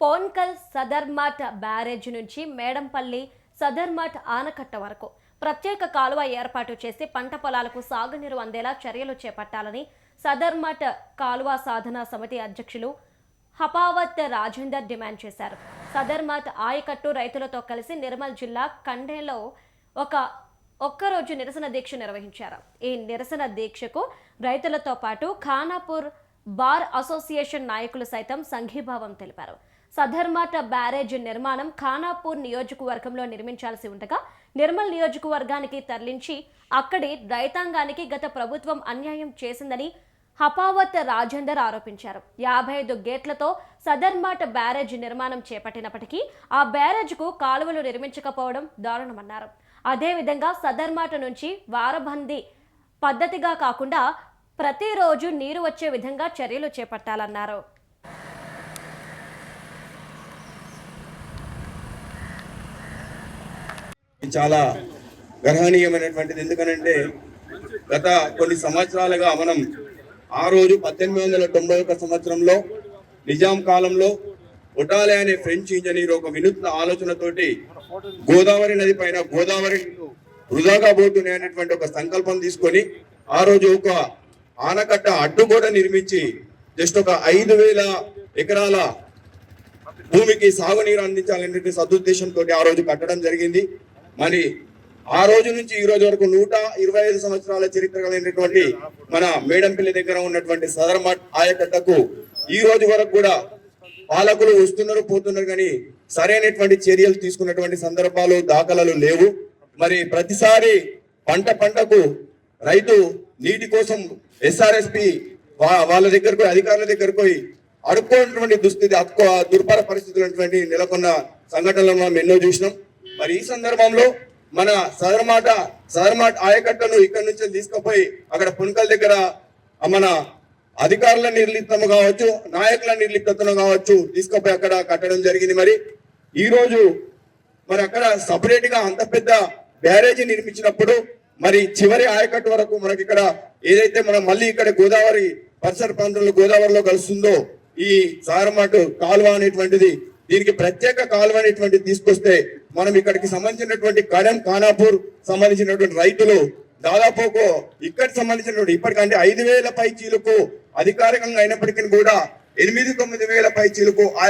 పోన్కల్ Sadarmat barrage నుంచి మేడంపల్లి సదర్మాట్ ఆనకట్ట వరకు ప్రత్యేక కాలువ ఏర్పాటు చేసి పంట పొలాలకు సాగునీరు అందేలా చర్యలు చేపట్టాలని సదర్మట్ కాలువ సాధన సమితి అధ్యక్షులు హపావత్ రాజేందర్ డిమాండ్ చేశారు. సదర్మట్ ఆయకట్టు రైతులతో కలిసి నిర్మల్ జిల్లా కండేలో ఒక ఒక్కరోజు నిరసన దీక్ష నిర్వహించారు. ఈ నిరసన దీక్షకు రైతులతో పాటు ఖానాపూర్ బార్ అసోసియేషన్ నాయకులు సైతం సంఘీభావం తెలిపారు. సధర్మట బ్యారేజ్ నిర్మాణం ఖానాపూర్ నియోజకవర్గంలో నిర్మించాల్సి ఉండగా నిర్మల్ నియోజకవర్గానికి తరలించి అక్కడి రైతాంగానికి గత ప్రభుత్వం అన్యాయం చేసిందని హపావత్ రాజేందర్ ఆరోపించారు. యాభై ఐదు గేట్లతో సదర్మాట్ బ్యారేజ్ నిర్మాణం చేపట్టినప్పటికీ ఆ బ్యారేజ్కు కాలువలు నిర్మించకపోవడం దారుణమన్నారు. అదేవిధంగా సదర్మాట నుంచి వారబందీ పద్ధతిగా కాకుండా ప్రతిరోజు నీరు వచ్చే విధంగా చర్యలు చేపట్టాలన్నారు. చాలా గ్రహణీయమైనటువంటిది ఎందుకనంటే గత కొన్ని సంవత్సరాలుగా మనం ఆ రోజు పద్దెనిమిది వందల తొంభై ఒక సంవత్సరంలో నిజాం కాలంలో ఒటాలే అనే ఫ్రెంచ్ ఇంజనీర్ ఒక వినూత్న ఆలోచనతోటి గోదావరి నది పైన గోదావరి వృధాగా పోతున్నాయి అనేటువంటి ఒక సంకల్పం తీసుకొని ఆ రోజు ఒక ఆనకట్ట అడ్డుగోడ నిర్మించి జస్ట్ ఒక ఐదు వేల ఎకరాల భూమికి సాగునీరు అందించాలనేటువంటి సదుద్దేశంతో ఆ రోజు కట్టడం జరిగింది. మరి ఆ రోజు నుంచి ఈ రోజు వరకు నూట ఇరవై ఐదు సంవత్సరాల చరిత్ర కలిగినటువంటి మన మేడంపల్లి దగ్గర ఉన్నటువంటి సదరమఠ్ ఆయకట్టకు ఈ రోజు వరకు కూడా పాలకులు వస్తున్నారు పోతున్నారు. కానీ సరైనటువంటి చర్యలు తీసుకున్నటువంటి సందర్భాలు దాఖలాలు లేవు. మరి ప్రతిసారి పంట పంటకు రైతు నీటి కోసం ఎస్ఆర్ఎస్పి వాళ్ళ దగ్గరకు పోయి, అధికారుల దగ్గరకు అడుక్కున్నటువంటి దుస్థితి అక్కువ దుర్భర పరిస్థితులు నెలకొన్న సంఘటనలను మనం ఎన్నో చూసినాం. మరి ఈ సందర్భంలో మన సదర్మాట సదరమాట ఆయకట్టను ఇక్కడ నుంచి తీసుకుపోయి అక్కడ పుణకల్ దగ్గర మన అధికారుల నిర్లిప్తము కావచ్చు నాయకుల నిర్లిప్తను కావచ్చు తీసుకుపోయి అక్కడ కట్టడం జరిగింది. మరి ఈ రోజు మరి అక్కడ సపరేట్గా అంత పెద్ద బ్యారేజీ నిర్మించినప్పుడు మరి చివరి ఆయకట్టు వరకు మనకి ఇక్కడ ఏదైతే మనం మళ్ళీ ఇక్కడ గోదావరి పరిసర ప్రాంతంలో గోదావరిలో కలుస్తుందో ఈ సారమాటు కాలువ అనేటువంటిది దీనికి ప్రత్యేక కాలువ అనేటువంటిది తీసుకొస్తే మనం ఇక్కడికి సంబంధించినటువంటి కడెం ఖానాపూర్ సంబంధించినటువంటి రైతులు దాదాపు ఒక ఇక్కడికి సంబంధించినటువంటి ఇప్పటికంటే ఐదు వేల పై చీలకు అధికారికంగా అయినప్పటికీ కూడా ఎనిమిది తొమ్మిది వేల పై చీలకు ఆ